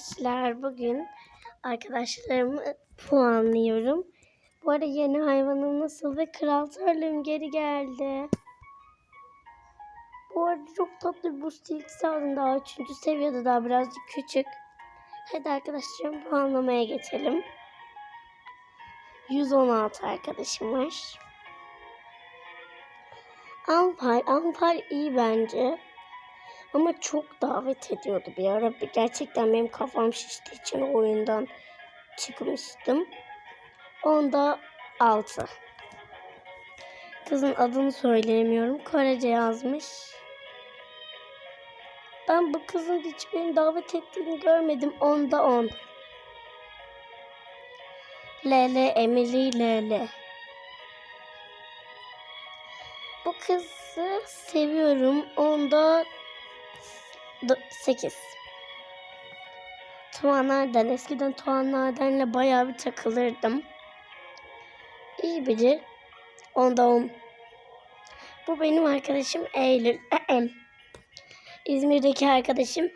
arkadaşlar. Bugün arkadaşlarımı puanlıyorum. Bu arada yeni hayvanım nasıl ve kral tarlım geri geldi. Bu arada çok tatlı bir boost ilgisi aldım daha 3. seviyede daha birazcık küçük. Hadi arkadaşlarım puanlamaya geçelim. 116 arkadaşım var. Ampar, Ampar iyi bence. Ama çok davet ediyordu bir ara. Gerçekten benim kafam şiştiği için oyundan çıkmıştım. Onda 6. Kızın adını söyleyemiyorum. Korece yazmış. Ben bu kızın hiç beni davet ettiğini görmedim. Onda 10. Lele, Emily, Lele. Bu kızı seviyorum. Onda 8. Tuğanlardan, eskiden Tuğanlardan'la bayağı bir takılırdım. İyi biri. Onda 10. Bu benim arkadaşım Eylül. İzmir'deki arkadaşım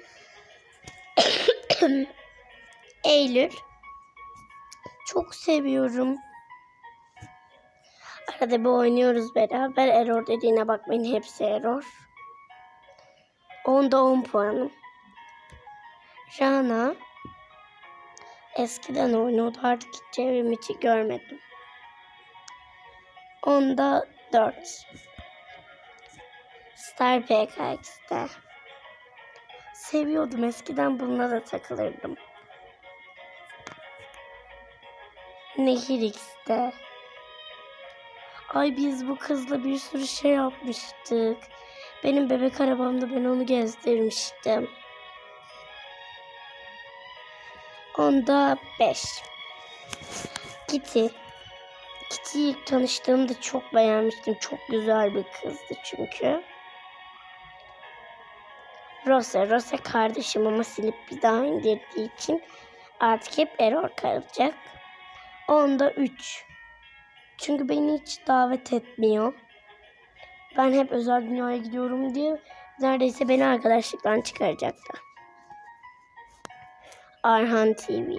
Eylül. Çok seviyorum. Arada bir oynuyoruz beraber. Error dediğine bakmayın hepsi error. Onda 10 puanım. Rana. Eskiden oynuyordu artık hiç çevrim içi görmedim. Onda 4. Star PKX'de. Seviyordum eskiden bununla da takılırdım. Nehir X'de. Ay biz bu kızla bir sürü şey yapmıştık. Benim bebek arabamda ben onu gezdirmiştim. Onda 5. Kitty. Kitty'yi ilk tanıştığımda çok beğenmiştim. Çok güzel bir kızdı çünkü. Rose. Rose kardeşim ama silip bir daha indirdiği için artık hep error kalacak. Onda 3. Çünkü beni hiç davet etmiyor. Ben hep özel dünyaya gidiyorum diye neredeyse beni arkadaşlıktan çıkaracaktı. Arhan TV.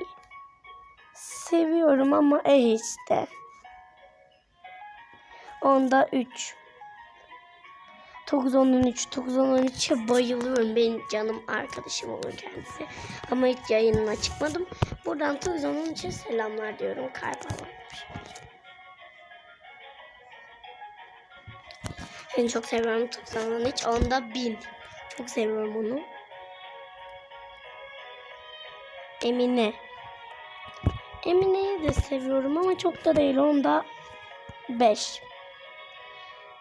Seviyorum ama e işte. Onda 3. 9 10 13 9 10 13'e bayılıyorum. Benim canım arkadaşım olur kendisi. Ama hiç yayınına çıkmadım. Buradan 9 10 13'e selamlar diyorum. Kalp En çok seviyorum 90 13. Onda 1000. Çok seviyorum onu. Emine. Emine'yi de seviyorum ama çok da değil. Onda 5.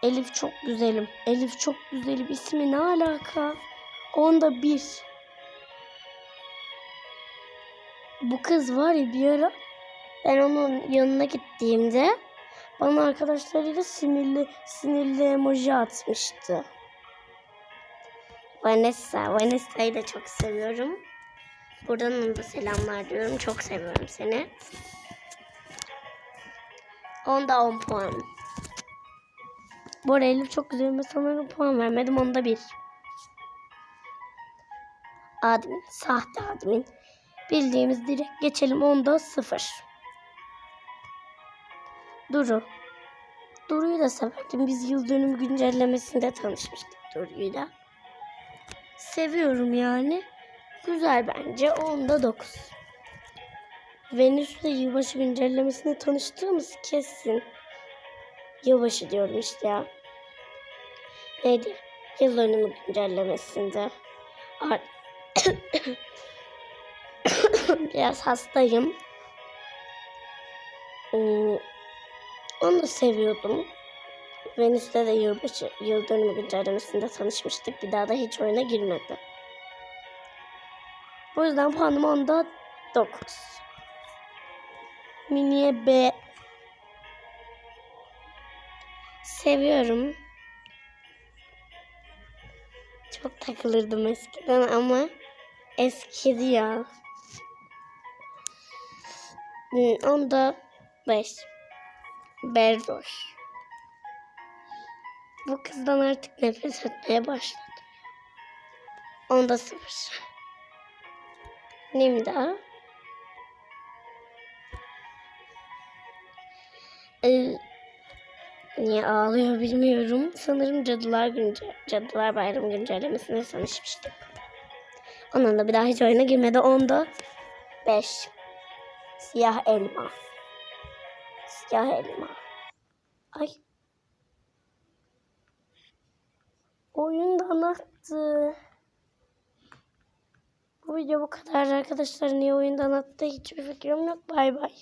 Elif çok güzelim. Elif çok güzelim. İsmi ne alaka? Onda 1. Bu kız var ya bir ara ben onun yanına gittiğimde bana arkadaşlarıyla sinirli sinirli emoji atmıştı. Vanessa. Vanessa'yı da çok seviyorum. Buradan da selamlar diyorum. Çok seviyorum seni. Onda 10 puan. Bu arada çok güzel ama sanırım puan vermedim. Onda 1. Admin. Sahte admin. Bildiğimiz direkt geçelim. Onda 0. Duru. Duru'yu da severdim. Biz yıl dönümü güncellemesinde tanışmıştık Duru'yla. Seviyorum yani. Güzel bence. Onda 9. Venüs'le yılbaşı güncellemesinde tanıştığımız kesin. Yılbaşı diyorum işte ya. Neydi? Yıl dönümü güncellemesinde. Ar Biraz hastayım. Hmm, onu seviyordum. Venüs'te de yılbaşı, yıl dönümü güncellemesinde tanışmıştık. Bir daha da hiç oyuna girmedi. Bu yüzden puanım onda 9. Mini'ye B. Seviyorum. Çok takılırdım eskiden ama eskidi ya. Hmm, onda 5. Berroş. Bu kızdan artık nefret etmeye başladım. Onda sıfır. Nimda. Ee, niye ağlıyor bilmiyorum. Sanırım Cadılar Günce Cadılar Bayramı güncellemesine tanışmıştık. Onun da bir daha hiç oyuna girmedi. Onda 5. Siyah elma. Siyah elma. Ay. Oyundan attı. Bu video bu kadar arkadaşlar. Niye oyundan attı hiçbir fikrim yok. Bay bay.